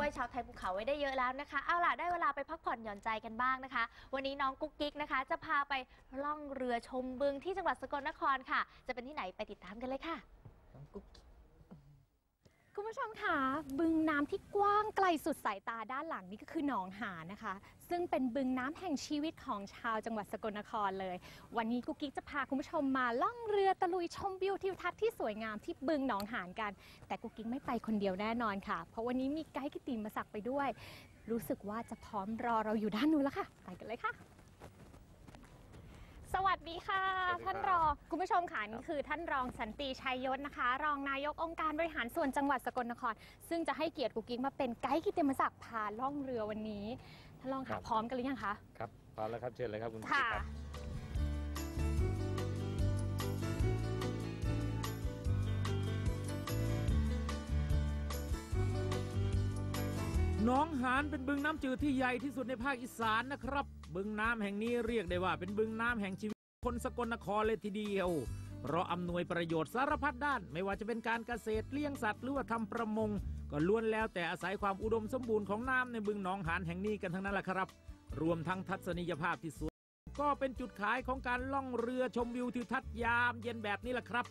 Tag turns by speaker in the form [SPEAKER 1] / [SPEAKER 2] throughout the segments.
[SPEAKER 1] วยชาวไทยภูเขาไว้ได้เยอะแล้วนะคะ เอาล่ะได้เวลาไปพักผ่อนหย่อนใจกันบ้างนะคะ วันนี้น้องกุ๊กกิ๊กนะคะ จะพาไปล่องเรือชมบึงที่จังหวัดสกลนครค่ะ จะเป็นที่ไหนไปติดตามกันเลยค่ะ
[SPEAKER 2] คุณผู้ชมคะบึงน้ำที่กว้างไกลสุดสายตาด้านหลังนี่ก็คือหนองหานนะคะ ซึ่งเป็นบึงน้ำแห่งชีวิตของชาวจังหวัดสกลนครเลย วันนี้กุ๊กกิ๊กจะพาคุณผู้ชมมาล่องเรือตะลุยชมวิวทิวทัศน์ที่สวยงามที่บึงหนองหานกัน แต่กุ๊กกิ๊กไม่ไปคนเดียวแน่นอนค่ะ เพราะวันนี้มีไกด์กิตติมศักดิ์ไปด้วย รู้สึกว่าจะพร้อมรอเราอยู่ด้านนู้นแล้วค่ะ ไปกันเลยค่ะ สวัสดีค่ะ
[SPEAKER 3] สวัสดีครับ
[SPEAKER 2] ท่านรองคุณผู้ชมค่ะนี่คือท่านรองสันติชัยยศนะคะ รองนายกองค์การบริหารส่วนจังหวัดสกลนคร ซึ่งจะให้เกียรติกุ๊กกิ๊กมาเป็นไกด์กิตติมศักดิ์พาล่องเรือวันนี้ท่านรอง
[SPEAKER 3] ครั
[SPEAKER 2] ค่ะ
[SPEAKER 3] บ
[SPEAKER 2] พร้อมกันหรือยังคะ
[SPEAKER 3] ครับพร้อมแล้วครับเชิญเลยครับคุณ
[SPEAKER 2] ค่ะ
[SPEAKER 3] กิ๊กครับ
[SPEAKER 4] หน้องหานเป็นบึงน้ำจืดที่ใหญ่ที่สุดในภาคอีสานนะครับ บึงน้ำแห่งนี้เรียกได้ว่าเป็นบึงน้ำแห่งชีวิตคนสกลนครเลยทีเดียว เพราะอำนวยประโยชน์สารพัดด้าน ไม่ว่าจะเป็นการเกษตรเลี้ยงสัตว์หรือว่าทำประมง ก็ล้วนแล้วแต่อาศัยความอุดมสมบูรณ์ของน้ำในบึงหนองหานแห่งนี้กันทั้งนั้นแหละครับ รวมทั้งทัศนียภาพที่สวยก็เป็นจุดขายของการล่องเรือชมวิวทิวทัศน์ยามเย็นแบบนี้แหละครับ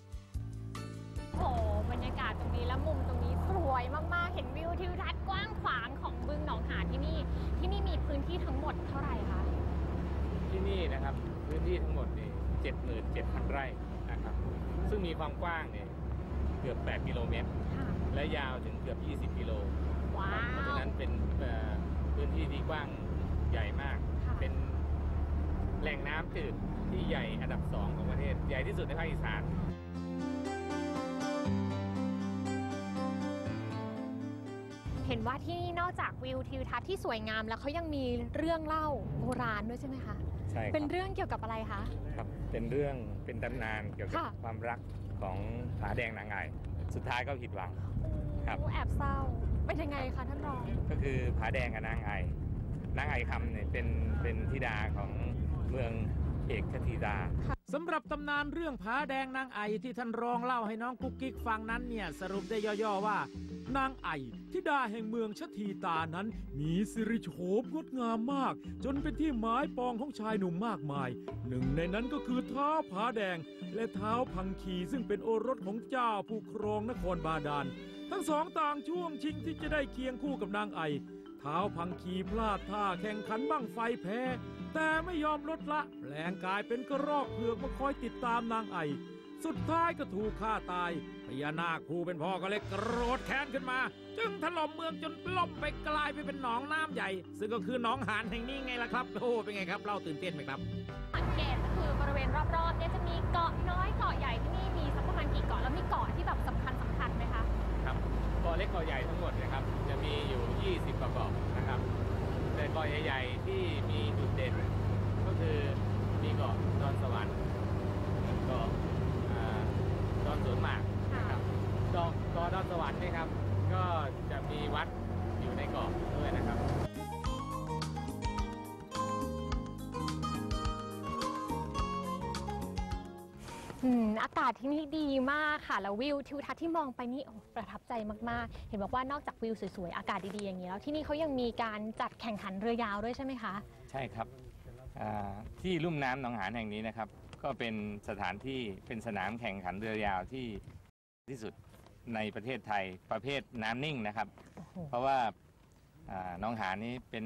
[SPEAKER 2] โอ้โหบรรยากาศตรงนี้และมุมตรงนี้ สวยมากๆ เห็นวิวทิวทัศน์กว้างขวางของบึงหนองหานที่นี่ ที่นี่มีพื้นที่ทั้งหมดเท่าไหร่คะ
[SPEAKER 3] ที่นี่นะครับพื้นที่ทั้งหมดนี่เจ็ดหมื่นเจ็ดพันไร่นะครับ ซึ่งมีความกว้างเนี่ยเกือบ 8 กิโลเมตร
[SPEAKER 2] ค่ะ
[SPEAKER 3] และยาวถึงเกือบ 20 กิโล
[SPEAKER 2] ว้า
[SPEAKER 3] เพราะ
[SPEAKER 2] ว
[SPEAKER 3] ฉะนั้นเป็นเอ่อพื้นที่ที่กว้างใหญ่มาก
[SPEAKER 2] ค่ะ
[SPEAKER 3] เป็นแหล่งน้ำจืดที่ใหญ่อันดับสองของประเทศ ใหญ่ที่สุดในภาคอีสาน
[SPEAKER 2] เห็นว่าที่นี่นอกจากวิวทิวทัศน์ที่สวยงามแล้วเขายังมีเรื่องเล่าโบราณด้วยใช่ไหมคะ
[SPEAKER 3] ใช่ค
[SPEAKER 2] เป็น
[SPEAKER 3] รับ
[SPEAKER 2] เรื่องเกี่ยวกับอะไรคะ
[SPEAKER 3] ครับเป็นเรื่องเป็นตำนานเกี่ยวกับ
[SPEAKER 2] ค่ะ
[SPEAKER 3] ความรักของผาแดงนางไงสุดท้ายก็ผิดหวังครับ
[SPEAKER 2] โอ้แอบเศร้าเป็นยังไงคะท่านรอง
[SPEAKER 3] ก็คือผาแดงกับนางไอนางไอคำเนี่ยเป็นเป็นธิดาของเมืองเอกคทีดา
[SPEAKER 4] สำหรับตำนานเรื่องผาแดงนางไอที่ท่านรองเล่าให้น้องกุ๊กกิ๊กฟังนั้นเนี่ยสรุปได้ย่อๆว่า นางไอทิดาแห่งเมืองชทีตานั้น มีสิริโฉมงดงามมาก จนเป็นที่หมายปองของชายหนุ่มมากมาย หนึ่งในนั้นก็คือเท้าผาแดง และเท้าพังคีซึ่งเป็นโอรสของเจ้าผู้ครองนครบาดาลทั้งสองต่างช่วงชิงที่จะได้เคียงคู่กับนางไอเท้าพังคีพลาดท่าแข่งขันบั้งไฟแพ้ แต่ไม่ยอมลดละ แปลงกายเป็นกระรอกเผือกมาคอยติดตามนางไอ สุดท้ายก็ถูกฆ่าตาย พญานาคผู้เป็นพ่อก็เลยโกรธแค้นขึ้นมา จึงถล่มเมืองจนล่มไปกลายไปเป็นหนองน้ำใหญ่ ซึ่งก็คือหนองหานแห่งนี้ไงล่ะครับโอ้เป็นไงครับเล่าตื่นเต้นไหมครับ
[SPEAKER 2] สังเกตก็คือบริเวณรอบๆเนี่ยจะมีเกาะน้อยเกาะใหญ่ที่นี่มีสักประมาณกี่เกาะแล้วมีเกาะที่แบบสำคัญสำคัญไหมคะ
[SPEAKER 3] ครับเกาะเล็กเกาะใหญ่ทั้งหมดนะครับจะมีอยู่ 20กว่าเกาะนะครับแต่เกาะใหญ่ๆที่มี อืมอากา
[SPEAKER 2] ศที่นี่ดีมากค่ะ แล้ววิวทิวทัศน์ที่มองไปนี่โอ้ประทับใจมากๆ เห็นบอกว่านอกจากวิวสวยๆ อากาศดีๆ อย่างนี้แล้วที่นี่เขายังมีการจัดแข่งขันเรือยาวด้วยใช่ไหมคะ
[SPEAKER 3] ใช่ครับอ่าที่ลุ่มน้ำหนองหานแห่งนี้นะครับ ก็เป็นสถานที่เป็นสนามแข่งขันเรือยาวที่ที่สุดในประเทศไทยประเภทน้ำนิ่งนะครับ
[SPEAKER 2] โอ้โห
[SPEAKER 3] เพราะว่าอ่าหนองหานนี้เป็น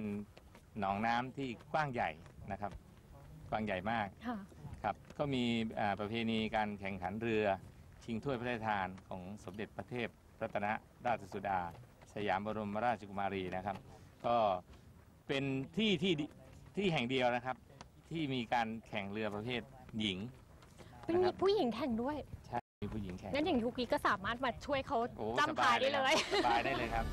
[SPEAKER 3] หนองน้ำที่กว้างใหญ่นะครับ กว้างใหญ่มาก
[SPEAKER 2] ค่ะ
[SPEAKER 3] ครับก็มีอ่าประเพณีการแข่งขันเรือ ชิงถ้วยพระราชทานของสมเด็จพระเทพรัตนราชสุดา สยามบรมราชกุมารีนะครับ ก็เป็นที่ที่ดิที่แห่งเดียวนะครับ ที่มีการแข่งเรือประเภทหญิง
[SPEAKER 2] เป็นมีผู้หญิงแข่งด้วย
[SPEAKER 3] ใช่มีผู้หญิงแข่ง
[SPEAKER 2] งั้นอย่างทุกกี้ก็สามารถมาช่วยเขา
[SPEAKER 3] โอ้
[SPEAKER 2] จำพายได้เลย
[SPEAKER 3] สบายได้เลยครับ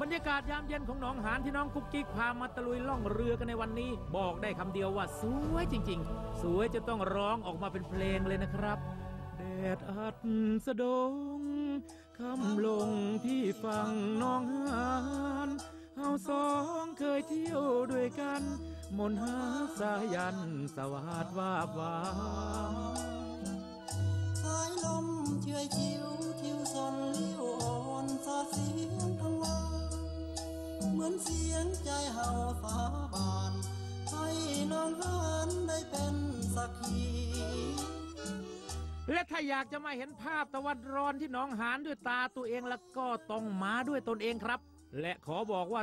[SPEAKER 4] บรรยากาศยามเย็นของหนองหานที่น้องกุ๊กกิ๊กพามาตะลุยล่องเรือกันในวันนี้ บอกได้คำเดียวว่าสวยจริง ๆ สวยจะต้องร้องออกมาเป็นเพลงเลยนะครับแดดอัดสะดงคำลงที่ฝั่งน้องหานเฮาสองเคยเที่ยวด้วยกัน มนหาสายันสวัสดวาบวาม
[SPEAKER 5] สายลมเชื่อยชิวทิวสนเลิ้ยวอ่อนสาือนเสียงใจเห่าสาบาน ให้น้องหานได้เป็นสักขี
[SPEAKER 4] และถ้าอยากจะมาเห็นภาพตะวันร้อนที่หนองหานด้วยตาตัวเองแล้วก็ต้องมาด้วยตนเองครับ และขอบอกว่า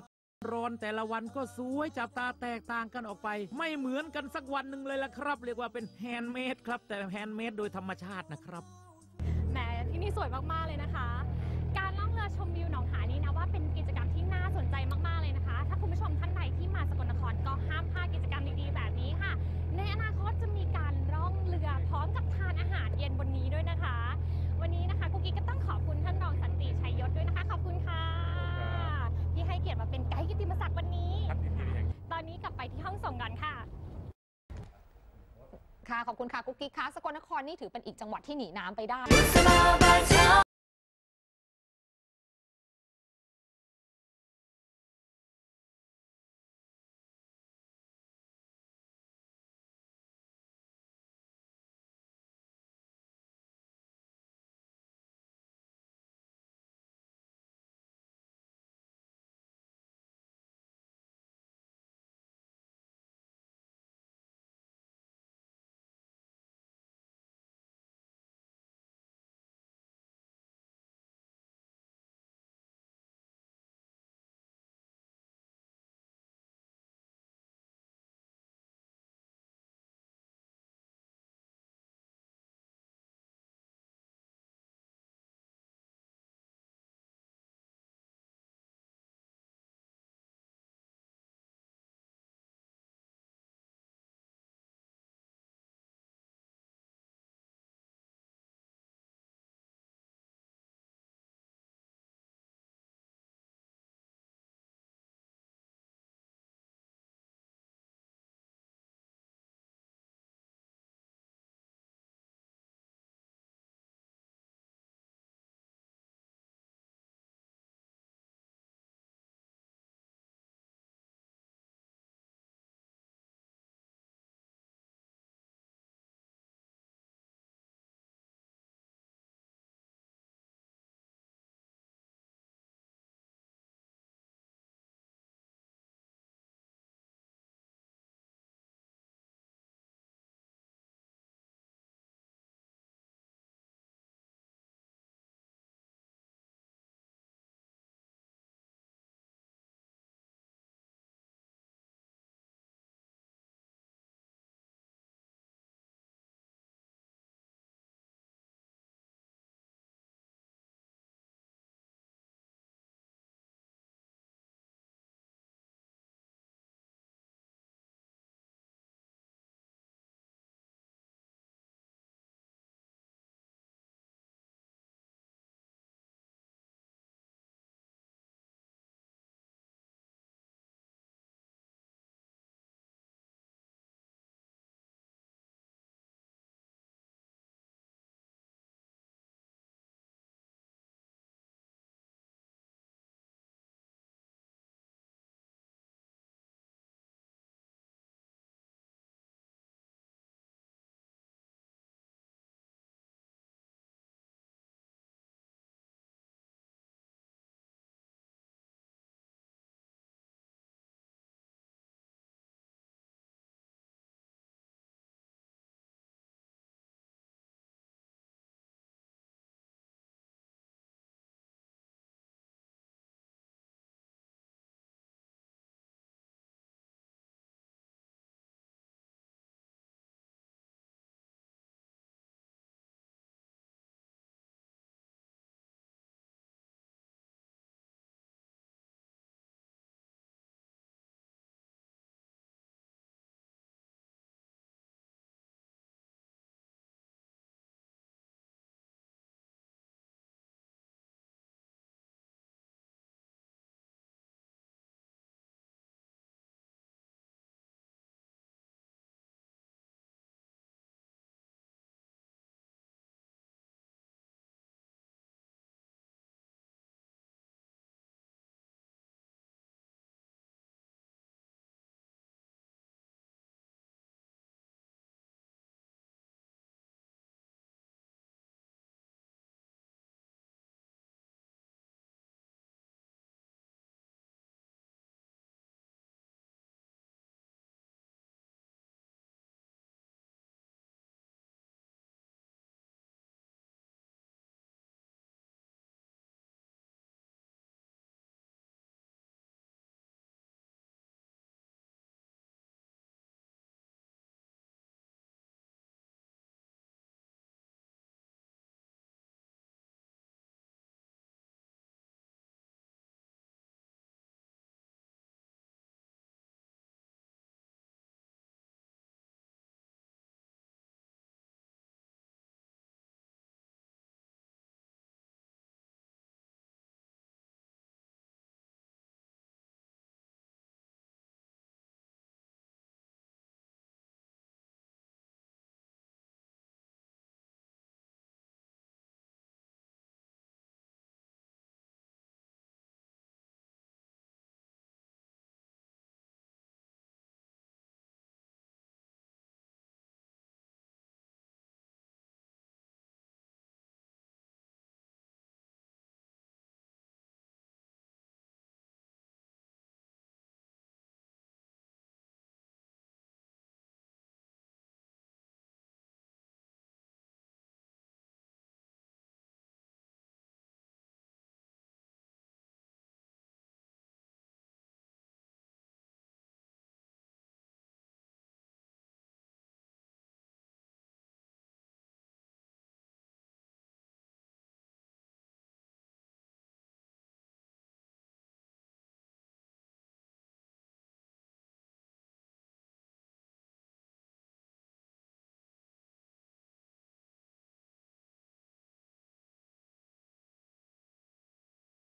[SPEAKER 4] ร้อนแต่ละวันก็สวยจับตาแตกต่างกันออกไป ไม่เหมือนกันสักวันหนึ่งเลยละครับ เรียกว่าเป็นแฮนด์เมดครับ แต่แฮนด์เมดโดยธรรมชาตินะครับ
[SPEAKER 2] แหมที่นี่สวยมากๆเลยนะคะ การล่องเรือชมวิวหนองหานี้นะว่าเป็นกิจกรรมที่น่าสนใจมาก
[SPEAKER 5] ค่ะ ขอบคุณค่ะกุ๊กกิ๊กค่ะสกลนครนี่ถือเป็นอีกจังหวัดที่หนีน้ำไปได้